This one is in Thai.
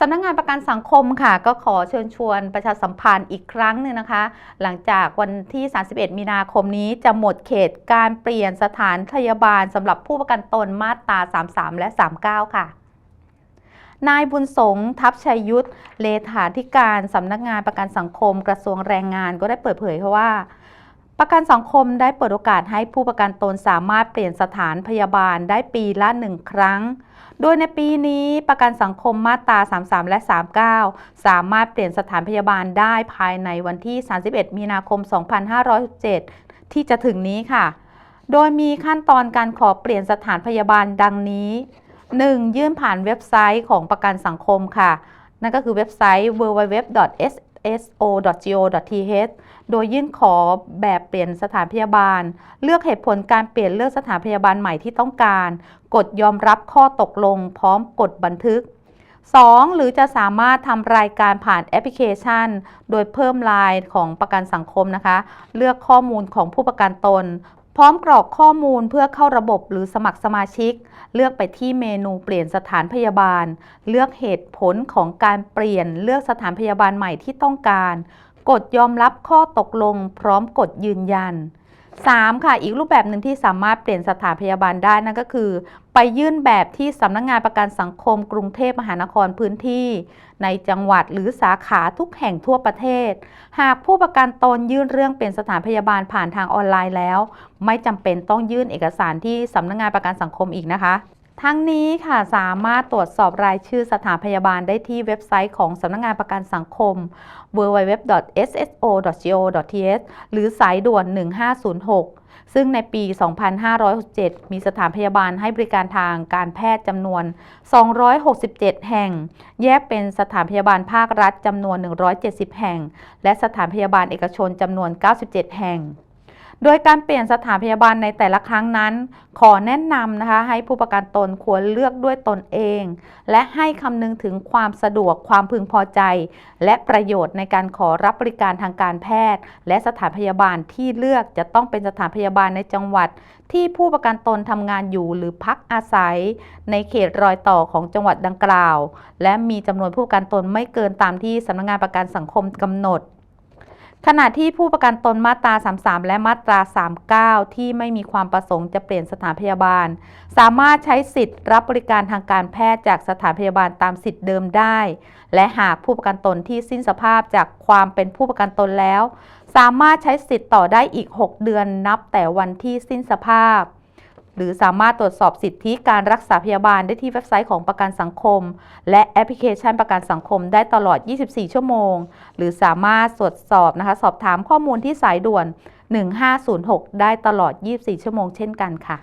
สำนักงงานประกันสังคมค่ะ ก็ขอเชิญชวนประชาสัมพันธ์อีกครั้งหนึ่งนะคะ หลังจากวันที่ 31 มีนาคมนี้จะหมดเขตการเปลี่ยนสถานพยาบาลสำหรับผู้ประกันตนมาตรา 33 และ 39 ค่ะนายบุญสงทัพชัยยุทธเลขาธิการสำนักงานประกันสังคมกระทรวงแรงงานก็ได้เปิดเผยค่ะว่า ประกันสังคมได้เปิดโอกาสให้ผู้ประกันตนสามารถเปลี่ยนสถานพยาบาลได้ปีละหนึ่งครั้ง โดยในปีนี้ประกันสังคมมาตรา 33 และ 39 สามารถเปลี่ยนสถานพยาบาลได้ภายในวันที่ 31 มีนาคม 2567ที่จะถึงนี้ค่ะ โดยมีขั้นตอนการขอเปลี่ยนสถานพยาบาลดังนี้ 1. ยื่นผ่านเว็บไซต์ของประกันสังคมค่ะ นั่นก็คือเว็บไซต์ www.s www.sso.go.th โดยยื่นขอแบบเปลี่ยนสถานพยาบาล เลือกเหตุผลการเปลี่ยนเลือกสถานพยาบาลใหม่ที่ต้องการ กดยอมรับข้อตกลง พร้อมกดบันทึก 2. หรือจะสามารถทำรายการผ่านแอปพลิเคชัน โดยเพิ่มลายของประกันสังคมนะคะ เลือกข้อมูลของผู้ประกันตน พร้อมกรอกข้อมูลเพื่อเข้าระบบหรือสมัครสมาชิก เลือกไปที่เมนูเปลี่ยนสถานพยาบาล เลือกเหตุผลของการเปลี่ยน เลือกสถานพยาบาลใหม่ที่ต้องการ กดยอมรับข้อตกลง พร้อมกดยืนยัน 3. ค่ะ อีกรูปแบบหนึ่งที่สามารถเปลี่ยนสถานพยาบาลได้นั่นก็คือ ไปยื่นแบบที่สำนักงงานประกันสังคมกรุงเทพมหานครพื้นที่ ในจังหวัดหรือสาขาทุกแห่งทั่วประเทศ หากผู้ประกันตนยื่นเรื่องเปลี่ยนสถานพยาบาลผ่านทางออนไลน์แล้ว ไม่จำเป็นต้องยื่นเอกสารที่สำนักงงานประกันสังคมอีกนะคะ ทั้งนี้ค่ะสามารถตรวจสอบรายชื่อสถานพยาบาลได้ที่เว็บไซต์ของสำนักงงานประกันสังคม www.sso.go.th หรือสายด่วน 1506 ซึ่งในปี 2567 มีสถานพยาบาลให้บริการทางการแพทย์จำนวน 267 แห่ง แยกเป็นสถานพยาบาลภาครัฐจำนวน 170 แห่ง และสถานพยาบาลเอกชนจำนวน 97 แห่ง โดยการเปลี่ยนสถานพยาบาลในแต่ละครั้งนั้น ขอแนะนำนะคะ ให้ผู้ประกันตนควรเลือกด้วยตนเอง และให้คำนึงถึงความสะดวกความพึงพอใจ และประโยชน์ในการขอรับบริการทางการแพทย์ และสถานพยาบาลที่เลือกจะต้องเป็นสถานพยาบาลในจังหวัด ที่ผู้ประกันตนทำงานอยู่หรือพักอาศัย ในเขตรอยต่อของจังหวัดดังกล่าว และมีจำนวนผู้ประกันตนไม่เกินตามที่สำนักงานประกันสังคมกำหนด ขณะที่ผู้ประกันตนมาตรา 33 และมาตรา 39 ที่ไม่มีความประสงค์จะเปลี่ยนสถานพยาบาล สามารถใช้สิทธิ์รับบริการทางการแพทย์จากสถานพยาบาลตามสิทธิ์เดิมได้ และหากผู้ประกันตนที่สิ้นสภาพจากความเป็นผู้ประกันตนแล้ว สามารถใช้สิทธิ์ต่อได้อีก 6 เดือนนับแต่วันที่สิ้นสภาพ หรือสามารถตรวจสอบสิทธิการรักษาพยาบาลได้ที่เว็บไซต์ของประกันสังคม และแอปพลิเคชันประกันสังคมได้ตลอด 24 ชั่วโมง หรือสามารถตรวจสอบนะคะสอบถามข้อมูลที่สายด่วน 1506 ได้ตลอด 24 ชั่วโมงเช่นกันค่ะ